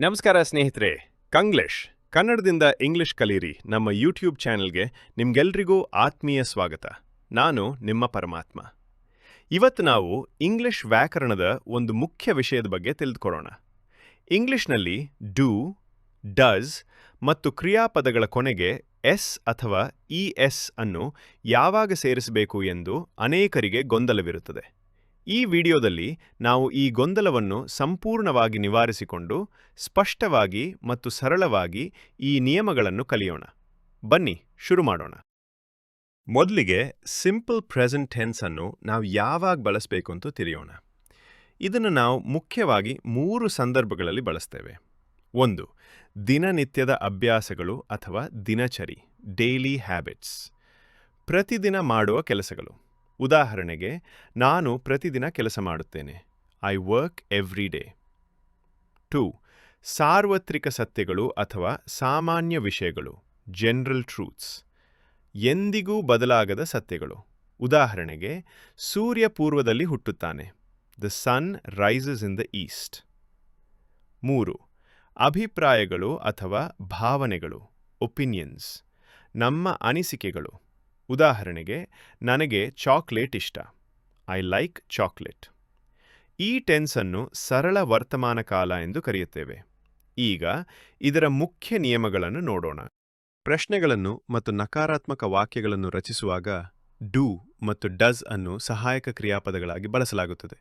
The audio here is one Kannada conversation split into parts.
ನಮಸ್ಕಾರ ಸ್ನೇಹಿತರೆ ಕಂಗ್ಲಿಷ್ ಕನ್ನಡದಿಂದ ಇಂಗ್ಲಿಷ್ ಕಲೀರಿ ನಮ್ಮ ಯೂಟ್ಯೂಬ್ ಚಾನೆಲ್ಗೆ ನಿಮ್ಗೆಲ್ರಿಗೂ ಆತ್ಮೀಯ ಸ್ವಾಗತ. ನಾನು ನಿಮ್ಮ ಪರಮಾತ್ಮ. ಇವತ್ತು ನಾವು ಇಂಗ್ಲಿಷ್ ವ್ಯಾಕರಣದ ಒಂದು ಮುಖ್ಯ ವಿಷಯದ ಬಗ್ಗೆ ತಿಳಿದುಕೊಳ್ಳೋಣ. ಇಂಗ್ಲಿಷ್ನಲ್ಲಿ ಡೂ, ಡಸ್ ಮತ್ತು ಕ್ರಿಯಾಪದಗಳ ಕೊನೆಗೆ ಎಸ್ ಅಥವಾ ಇ ಎಸ್ ಅನ್ನು ಯಾವಾಗ ಸೇರಿಸಬೇಕು ಎಂದು ಅನೇಕರಿಗೆ ಗೊಂದಲವಿರುತ್ತದೆ. ಈ ವಿಡಿಯೋದಲ್ಲಿ ನಾವು ಈ ಗೊಂದಲವನ್ನು ಸಂಪೂರ್ಣವಾಗಿ ನಿವಾರಿಸಿಕೊಂಡು ಸ್ಪಷ್ಟವಾಗಿ ಮತ್ತು ಸರಳವಾಗಿ ಈ ನಿಯಮಗಳನ್ನು ಕಲಿಯೋಣ. ಬನ್ನಿ, ಶುರು ಮಾಡೋಣ. ಮೊದಲಿಗೆ ಸಿಂಪಲ್ ಪ್ರೆಸೆಂಟ್ ಟೆನ್ಸ್ ಅನ್ನು ನಾವು ಯಾವಾಗ ಬಳಸಬೇಕು ಅಂತ ತಿಳಿಯೋಣ. ಇದನ್ನು ನಾವು ಮುಖ್ಯವಾಗಿ ಮೂರು ಸಂದರ್ಭಗಳಲ್ಲಿ ಬಳಸ್ತೇವೆ. ಒಂದು, ದಿನನಿತ್ಯದ ಅಭ್ಯಾಸಗಳು ಅಥವಾ ದಿನಚರಿ ಡೈಲಿ ಹ್ಯಾಬಿಟ್ಸ್ ಪ್ರತಿದಿನ ಮಾಡುವ ಕೆಲಸಗಳು. ಉದಾಹರಣೆಗೆ, ನಾನು ಪ್ರತಿದಿನ ಕೆಲಸ ಮಾಡುತ್ತೇನೆ. I work every day to ಸಾರ್ವತ್ರಿಕ ಸತ್ಯಗಳು ಅಥವಾ ಸಾಮಾನ್ಯ ವಿಷಯಗಳು ಜನರಲ್ ಟ್ರೂತ್ಸ್ ಎಂದಿಗೂ ಬದಲಾಗದ ಸತ್ಯಗಳು. ಉದಾಹರಣೆಗೆ, ಸೂರ್ಯ ಪೂರ್ವದಲ್ಲಿ ಹುಟ್ಟುತ್ತಾನೆ. The sun rises in the east ಮೂರು, ಅಭಿಪ್ರಾಯಗಳು ಅಥವಾ ಭಾವನೆಗಳು ಒಪಿನಿಯನ್ಸ್ ನಮ್ಮ ಅನಿಸಿಕೆಗಳು. ಉದಾಹರಣೆಗೆ, ನನಗೆ ಚಾಕ್ಲೇಟ್ ಇಷ್ಟ. ಐ ಲೈಕ್ ಚಾಕ್ಲೇಟ್ ಈ ಟೆನ್ಸನ್ನು ಸರಳ ವರ್ತಮಾನ ಕಾಲ ಎಂದು ಕರೆಯುತ್ತೇವೆ. ಈಗ ಇದರ ಮುಖ್ಯ ನಿಯಮಗಳನ್ನು ನೋಡೋಣ. ಪ್ರಶ್ನೆಗಳನ್ನು ಮತ್ತು ನಕಾರಾತ್ಮಕ ವಾಕ್ಯಗಳನ್ನು ರಚಿಸುವಾಗ ಡೂ ಮತ್ತು ಡಸ್ ಅನ್ನು ಸಹಾಯಕ ಕ್ರಿಯಾಪದಗಳಾಗಿ ಬಳಸಲಾಗುತ್ತದೆ.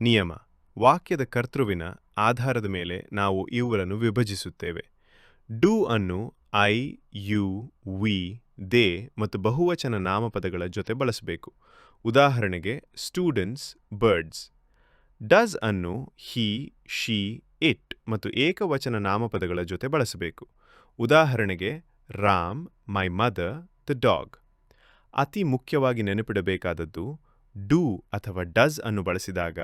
ನಿಯಮ, ವಾಕ್ಯದ ಕರ್ತೃವಿನ ಆಧಾರದ ಮೇಲೆ ನಾವು ಇವುಗಳನ್ನು ವಿಭಜಿಸುತ್ತೇವೆ. ಡೂ ಅನ್ನು ಐ ಯು ವಿ ದೇ ಮತ್ತು ಬಹುವಚನ ನಾಮಪದಗಳ ಜೊತೆ ಬಳಸಬೇಕು. ಉದಾಹರಣೆಗೆ ಸ್ಟೂಡೆಂಟ್ಸ್ ಬರ್ಡ್ಸ್ ಡಸ್ ಅನ್ನು ಹಿ ಶಿ ಇಟ್ ಮತ್ತು ಏಕವಚನ ನಾಮಪದಗಳ ಜೊತೆ ಬಳಸಬೇಕು. ಉದಾಹರಣೆಗೆ, Ram my mother the dog ಅತಿ ಮುಖ್ಯವಾಗಿ ನೆನಪಿಡಬೇಕಾದದ್ದು ಡೂ ಅಥವಾ ಡಸ್ ಅನ್ನು ಬಳಸಿದಾಗ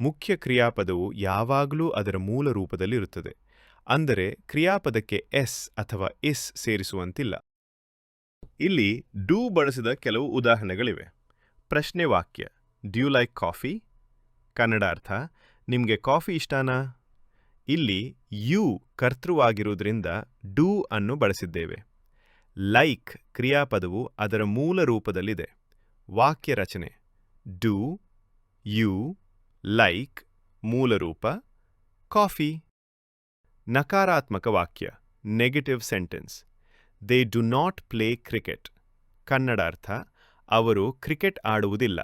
ಮುಖ್ಯ ಕ್ರಿಯಾಪದವು ಯಾವಾಗಲೂ ಅದರ ಮೂಲ ರೂಪದಲ್ಲಿರುತ್ತದೆ. ಅಂದರೆ ಕ್ರಿಯಾಪದಕ್ಕೆ ಎಸ್ ಅಥವಾ ಇಸ್ ಸೇರಿಸುವಂತಿಲ್ಲ. ಇಲ್ಲಿ ಡೂ ಬಳಸಿದ ಕೆಲವು ಉದಾಹರಣೆಗಳಿವೆ. ಪ್ರಶ್ನೆ ವಾಕ್ಯ, ಡ್ಯೂ ಲೈಕ್ ಕಾಫಿ? ಕನ್ನಡ ಅರ್ಥ ನಿಮಗೆ ಕಾಫಿ ಇಷ್ಟಾನಾ? ಇಲ್ಲಿ ಯು ಕರ್ತೃವಾಗಿರುವುದರಿಂದ ಡೂ ಅನ್ನು ಬಳಸಿದ್ದೇವೆ. ಲೈಕ್ ಕ್ರಿಯಾಪದವು ಅದರ ಮೂಲ ರೂಪದಲ್ಲಿದೆ. ವಾಕ್ಯ ರಚನೆ, ಡೂ ಯು ಲೈಕ್ ಮೂಲರೂಪ ಕಾಫಿ. ನಕಾರಾತ್ಮಕ ವಾಕ್ಯ negative sentence they do not play cricket Kannada ಅರ್ಥ, ಅವರು ಕ್ರಿಕೆಟ್ ಆಡುವುದಿಲ್ಲ.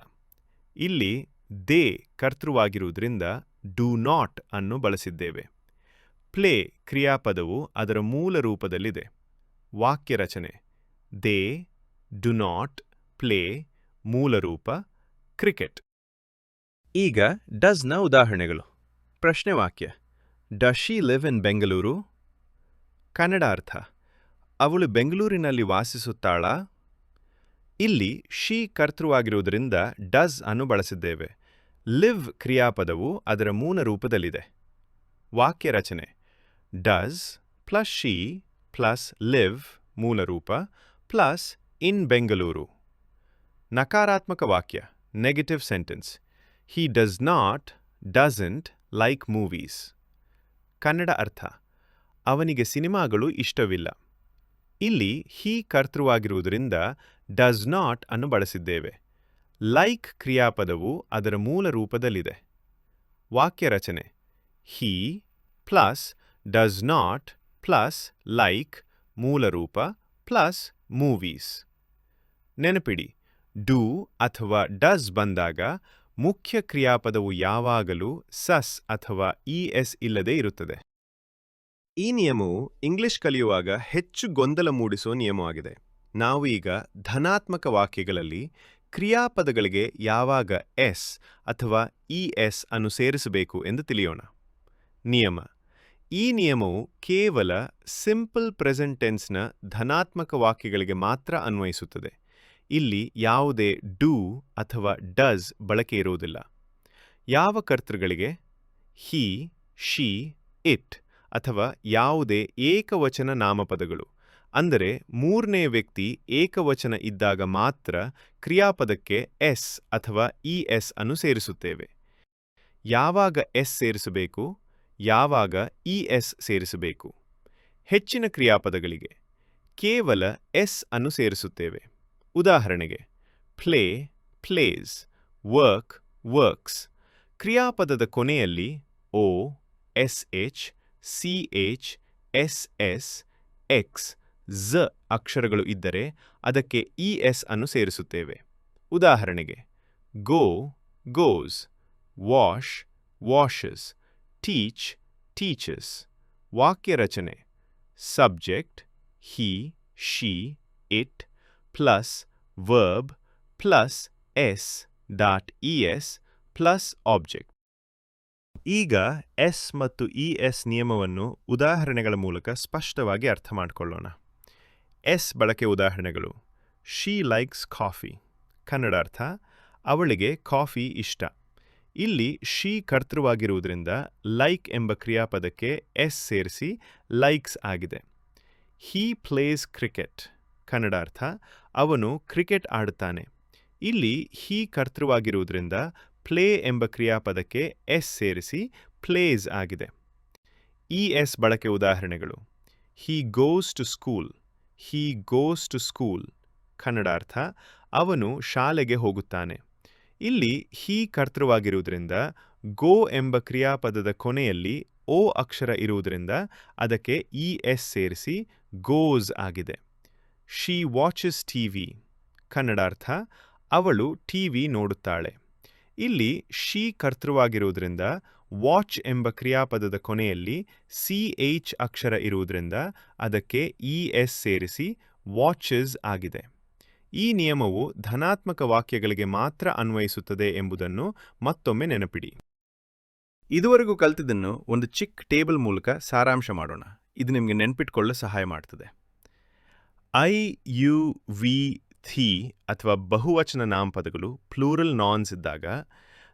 ಇಲ್ಲಿ ದೇ ಕರ್ತೃವಾಗಿರುವುದರಿಂದ ಡೂ ನಾಟ್ ಅನ್ನು ಬಳಸಿದ್ದೇವೆ. ಪ್ಲೇ ಕ್ರಿಯಾಪದವು ಅದರ ಮೂಲ ರೂಪದಲ್ಲಿದೆ. ವಾಕ್ಯ ರಚನೆ ದೇ ಡು ನಾಟ್ ಪ್ಲೇ ಮೂಲರೂಪ ಕ್ರಿಕೆಟ್ ಈಗ ಡಸ್ನ ಉದಾಹರಣೆಗಳು. ಪ್ರಶ್ನೆ ವಾಕ್ಯ does she live in Bengaluru Kannada ಅರ್ಥ. ಅವಳು ಬೆಂಗಳೂರಿನಲ್ಲಿ ವಾಸಿಸುತ್ತಾಳಾ? ಇಲ್ಲಿ ಶಿ ಕರ್ತೃವಾಗಿರುವುದರಿಂದ ಡಸ್ ಅನ್ನು ಬಳಸಿದ್ದೇವೆ. ಲಿವ್ ಕ್ರಿಯಾಪದವು ಅದರ ಮೂಲ ರೂಪದಲ್ಲಿದೆ. ವಾಕ್ಯ ರಚನೆ. Does plus she plus live ಮೂಲ ರೂಪ ಪ್ಲಸ್ ಇನ್ ಬೆಂಗಳೂರು ನಕಾರಾತ್ಮಕ ವಾಕ್ಯ. Negative sentence he does not doesn't like movies Kannada ಅರ್ಥ. ಅವನಿಗೆ ಸಿನಿಮಾಗಳು ಇಷ್ಟವಿಲ್ಲ. ಇಲ್ಲಿ ಹಿ ಕರ್ತೃವಾಗಿರುವುದರಿಂದ ಡಸ್ ನಾಟ್ ಅನ್ನು ಬಳಸಿದ್ದೇವೆ. ಲೈಕ್ ಕ್ರಿಯಾಪದವು ಅದರ ಮೂಲ ರೂಪದಲ್ಲಿದೆ. ವಾಕ್ಯ ರಚನೆ. He plus does not plus like ಮೂಲರೂಪ plus movies. ನೆನಪಿಡಿ, ಡೂ ಅಥವಾ ಡಸ್ ಬಂದಾಗ ಮುಖ್ಯ ಕ್ರಿಯಾಪದವು ಯಾವಾಗಲೂ ಸಸ್ ಅಥವಾ ಇಎಸ್ ಎಸ್ ಇಲ್ಲದೆ ಇರುತ್ತದೆ. ಈ ನಿಯಮವು ಇಂಗ್ಲಿಷ್ ಕಲಿಯುವಾಗ ಹೆಚ್ಚು ಗೊಂದಲ ಮೂಡಿಸುವ ನಿಯಮವಾಗಿದೆ. ನಾವು ಈಗ ಧನಾತ್ಮಕ ವಾಕ್ಯಗಳಲ್ಲಿ ಕ್ರಿಯಾಪದಗಳಿಗೆ ಯಾವಾಗ ಎಸ್ ಅಥವಾ ಇ ಎಸ್ ಅನ್ನು ಸೇರಿಸಬೇಕು ಎಂದು ತಿಳಿಯೋಣ. ನಿಯಮ. ಈ ನಿಯಮವು ಕೇವಲ ಸಿಂಪಲ್ ಪ್ರೆಸೆಂಟೆನ್ಸ್ನ ಧನಾತ್ಮಕ ವಾಕ್ಯಗಳಿಗೆ ಮಾತ್ರ ಅನ್ವಯಿಸುತ್ತದೆ. ಇಲ್ಲಿ ಯಾವುದೇ ಡೂ ಅಥವಾ ಡಸ್ ಬಳಕೆ ಇರುವುದಿಲ್ಲ. ಯಾವ ಕರ್ತೃಗಳಿಗೆ? ಹಿ, ಶಿ, ಇಟ್ ಅಥವಾ ಯಾವುದೇ ಏಕವಚನ ನಾಮಪದಗಳು. ಅಂದರೆ ಮೂರನೇ ವ್ಯಕ್ತಿ ಏಕವಚನ ಇದ್ದಾಗ ಮಾತ್ರ ಕ್ರಿಯಾಪದಕ್ಕೆ ಎಸ್ ಅಥವಾ ಇ ಎಸ್ ಅನ್ನು ಸೇರಿಸುತ್ತೇವೆ. ಯಾವಾಗ ಎಸ್ ಸೇರಿಸಬೇಕು? ಯಾವಾಗ ಇ ಎಸ್ ಸೇರಿಸಬೇಕು? ಹೆಚ್ಚಿನ ಕ್ರಿಯಾಪದಗಳಿಗೆ ಕೇವಲ ಎಸ್ ಅನ್ನು ಸೇರಿಸುತ್ತೇವೆ. ಉದಾಹರಣೆಗೆ ಪ್ಲೇ ಪ್ಲೇಸ್ ವರ್ಕ್ ವರ್ಕ್ಸ್ ಕ್ರಿಯಾಪದದ ಕೊನೆಯಲ್ಲಿ O S H C H S S X Z ಅಕ್ಷರಗಳು ಇದ್ದರೆ ಅದಕ್ಕೆ ಇ ಎಸ್ ಅನ್ನು ಸೇರಿಸುತ್ತೇವೆ. ಉದಾಹರಣೆಗೆ go goes wash washes teach teaches ವಾಕ್ಯ ರಚನೆ subject he she it plus verb plus s dot es plus object. ಈಗ ಎಸ್ ಮತ್ತು ಇ ಎಸ್ ನಿಯಮವನ್ನು ಉದಾಹರಣೆಗಳ ಮೂಲಕ ಸ್ಪಷ್ಟವಾಗಿ ಅರ್ಥ ಮಾಡಿಕೊಳ್ಳೋಣ. ಎಸ್ ಬಳಕೆ ಉದಾಹರಣೆಗಳು. ಶೀ ಲೈಕ್ಸ್ ಕಾಫಿ ಕನ್ನಡ ಅರ್ಥ, ಅವಳಿಗೆ ಕಾಫಿ ಇಷ್ಟ. ಇಲ್ಲಿ ಶೀ ಕರ್ತೃವಾಗಿರುವುದರಿಂದ ಲೈಕ್ ಎಂಬ ಕ್ರಿಯಾಪದಕ್ಕೆ ಎಸ್ ಸೇರಿಸಿ ಲೈಕ್ಸ್ ಆಗಿದೆ. ಹೀ ಪ್ಲೇಸ್ ಕ್ರಿಕೆಟ್ ಕನ್ನಡ ಅರ್ಥ ಅವನು ಕ್ರಿಕೆಟ್ ಆಡುತ್ತಾನೆ. ಇಲ್ಲಿ ಹೀ ಕರ್ತೃವಾಗಿರುವುದರಿಂದ ಪ್ಲೇ ಎಂಬ ಕ್ರಿಯಾಪದಕ್ಕೆ ಎಸ್ ಸೇರಿಸಿ ಪ್ಲೇಸ್ ಆಗಿದೆ. ಇ ಎಸ್ ಬಳಕೆ ಉದಾಹರಣೆಗಳು. He goes to school he goes to school Kannada ಅರ್ಥ ಅವನು ಶಾಲೆಗೆ ಹೋಗುತ್ತಾನೆ. ಇಲ್ಲಿ ಹೀ ಕರ್ತೃವಾಗಿರುವುದರಿಂದ ಗೋ ಎಂಬ ಕ್ರಿಯಾಪದದ ಕೊನೆಯಲ್ಲಿ ಓ ಅಕ್ಷರ ಇರುವುದರಿಂದ ಅದಕ್ಕೆ ಇ ಎಸ್ ಸೇರಿಸಿ ಗೋಸ್ ಆಗಿದೆ. ಶಿ ವಾಚಸ್ ಟಿ ವಿ ಕನ್ನಡಾರ್ಥ, ಅವಳು ಟಿವಿ ನೋಡುತ್ತಾಳೆ. ಇಲ್ಲಿ ಶೀ ಕರ್ತೃವಾಗಿರುವುದರಿಂದ ವಾಚ್ ಎಂಬ ಕ್ರಿಯಾಪದದ ಕೊನೆಯಲ್ಲಿ ಸಿ ಎಚ್ ಅಕ್ಷರ ಇರುವುದರಿಂದ ಅದಕ್ಕೆ ಇ ಎಸ್ ಸೇರಿಸಿ ವಾಚಸ್ ಆಗಿದೆ. ಈ ನಿಯಮವು ಧನಾತ್ಮಕ ವಾಕ್ಯಗಳಿಗೆ ಮಾತ್ರ ಅನ್ವಯಿಸುತ್ತದೆ ಎಂಬುದನ್ನು ಮತ್ತೊಮ್ಮೆ ನೆನಪಿಡಿ. ಇದುವರೆಗೂ ಕಲ್ತಿದ್ದನ್ನು ಒಂದು ಚಿಕ್ಕ ಟೇಬಲ್ ಮೂಲಕ ಸಾರಾಂಶ ಮಾಡೋಣ. ಇದು ನಿಮಗೆ ನೆನ್ಪಿಟ್ಕೊಳ್ಳಲು ಸಹಾಯ ಮಾಡ್ತದೆ. ಐ ಯು ವಿ ಥಿ ಅಥವಾ ಬಹುವಚನ ನಾಮಪದಗಳು, ಪ್ಲೂರಲ್ ನಾನ್ಸ್ ಇದ್ದಾಗ,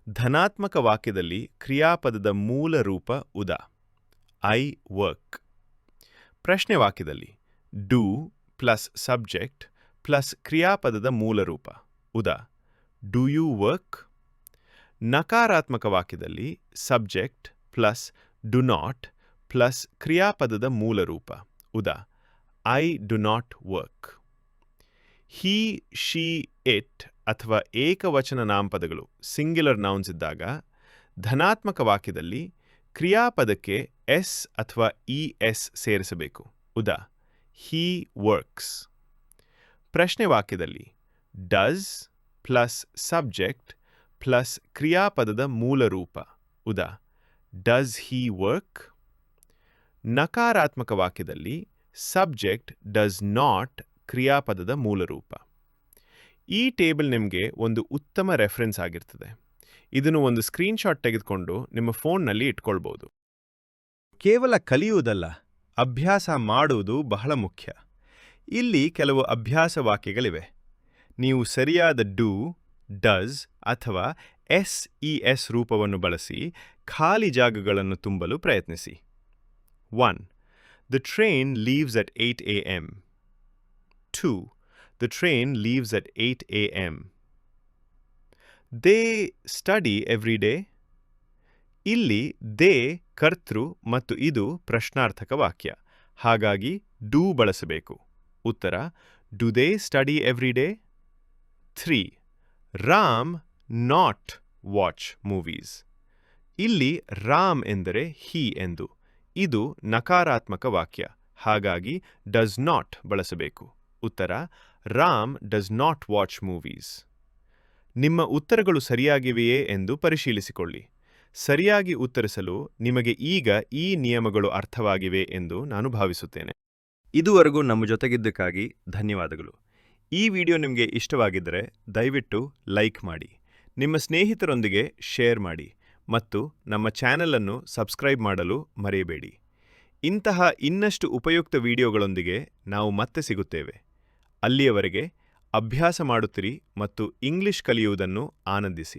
ಧನಾತ್ಮಕ ವಾಕ್ಯದಲ್ಲಿ ಕ್ರಿಯಾಪದದ ಮೂಲ ರೂಪ ಉದ. I work. ಪ್ರಶ್ನೆ ವಾಕ್ಯದಲ್ಲಿ, ಡೂ ಪ್ಲಸ್ ಸಬ್ಜೆಕ್ಟ್ ಪ್ಲಸ್ ಕ್ರಿಯಾಪದದ ಮೂಲ ರೂಪ ಉದ. Do you work? ನಕಾರಾತ್ಮಕ ವಾಕ್ಯದಲ್ಲಿ subject plus do not plus ಕ್ರಿಯಾಪದದ ಮೂಲ ರೂಪ ಉದ. I do not work he she it ಅಥವಾ ಏಕವಚನ ನಾಮಪದಗಳು ಸಿಂಗ್ಯುಲರ್ ನೌನ್ಸ್ ಇದ್ದಾಗ, ಧನಾತ್ಮಕ ವಾಕ್ಯದಲ್ಲಿ ಕ್ರಿಯಾಪದಕ್ಕೆ ಎಸ್ ಅಥವಾ ಇ ಎಸ್ ಸೇರಿಸಬೇಕು. ಉದಾ ಹೀ ವರ್ಕ್ಸ್ ಪ್ರಶ್ನೆ ವಾಕ್ಯದಲ್ಲಿ ಡಸ್ ಪ್ಲಸ್ ಸಬ್ಜೆಕ್ಟ್ ಪ್ಲಸ್ ಕ್ರಿಯಾಪದದ ಮೂಲ ರೂಪ. ಉದಾ ಡಸ್ ಹೀ ವರ್ಕ್ ನಕಾರಾತ್ಮಕ ವಾಕ್ಯದಲ್ಲಿ ಸಬ್ಜೆಕ್ಟ್ ಡಸ್ ನಾಟ್ ಕ್ರಿಯಾಪದದ ಮೂಲರೂಪ ಈ ಟೇಬಲ್ ನಿಮಗೆ ಒಂದು ಉತ್ತಮ ರೆಫರೆನ್ಸ್ ಆಗಿರ್ತದೆ. ಇದನ್ನು ಒಂದು ಸ್ಕ್ರೀನ್ಶಾಟ್ ತೆಗೆದುಕೊಂಡು ನಿಮ್ಮ ಫೋನ್ನಲ್ಲಿ ಇಟ್ಕೊಳ್ಬೋದು. ಕೇವಲ ಕಲಿಯುವುದಲ್ಲ, ಅಭ್ಯಾಸ ಮಾಡುವುದು ಬಹಳ ಮುಖ್ಯ. ಇಲ್ಲಿ ಕೆಲವು ಅಭ್ಯಾಸ ವಾಕ್ಯಗಳಿವೆ. ನೀವು ಸರಿಯಾದ ಡೂ ಡಸ್ ಅಥವಾ ಎಸ್ ಇ ಎಸ್ ರೂಪವನ್ನು ಬಳಸಿ ಖಾಲಿ ಜಾಗಗಳನ್ನು ತುಂಬಲು ಪ್ರಯತ್ನಿಸಿ. One the train leaves at eight A M two the train leaves at eight A study every day ಇಲ್ಲಿ ದೇ, ಕರ್ತೃ ಮತ್ತು ಇದು ಪ್ರಶ್ನಾರ್ಥಕ ವಾಕ್ಯ. ಹಾಗಾಗಿ ಡೂ ಬಳಸಬೇಕು. ಉತ್ತರ, do they study every day three Ram not watch movies ಇಲ್ಲಿ ರಾಮ್ ಎಂದರೆ ಹಿ ಎಂದು. ಇದು ನಕಾರಾತ್ಮಕ ವಾಕ್ಯ. ಹಾಗಾಗಿ ಡಸ್ ನಾಟ್ ಬಳಸಬೇಕು. ಉತ್ತರ, Ram does not watch movies ನಿಮ್ಮ ಉತ್ತರಗಳು ಸರಿಯಾಗಿವೆಯೇ ಎಂದು ಪರಿಶೀಲಿಸಿಕೊಳ್ಳಿ. ಸರಿಯಾಗಿ ಉತ್ತರಿಸಲು ನಿಮಗೆ ಈಗ ಈ ನಿಯಮಗಳು ಅರ್ಥವಾಗಿವೆ ಎಂದು ನಾನು ಭಾವಿಸುತ್ತೇನೆ. ಇದುವರೆಗೂ ನಮ್ಮ ಜೊತೆಗಿದ್ದಕ್ಕಾಗಿ ಧನ್ಯವಾದಗಳು. ಈ ವಿಡಿಯೋ ನಿಮಗೆ ಇಷ್ಟವಾಗಿದ್ದರೆ ದಯವಿಟ್ಟು ಲೈಕ್ ಮಾಡಿ. ನಿಮ್ಮ ಸ್ನೇಹಿತರೊಂದಿಗೆ ಶೇರ್ ಮಾಡಿ. ಮತ್ತು ನಮ್ಮ ಚಾನೆಲ್ ಸಬ್ಸ್ಕ್ರೈಬ್ ಮಾಡಲು ಮರೆಯಬೇಡಿ. ಇಂತಹ ಇನ್ನಷ್ಟು ಉಪಯುಕ್ತ ವಿಡಿಯೋಗಳೊಂದಿಗೆ ನಾವು ಮತ್ತೆ ಸಿಗುತ್ತೇವೆ. ಅಲ್ಲಿಯವರೆಗೆ ಅಭ್ಯಾಸ ಮಾಡುತ್ತಿರಿ ಮತ್ತು ಇಂಗ್ಲಿಷ್ ಕಲಿಯುವುದನ್ನು ಆನಂದಿಸಿ.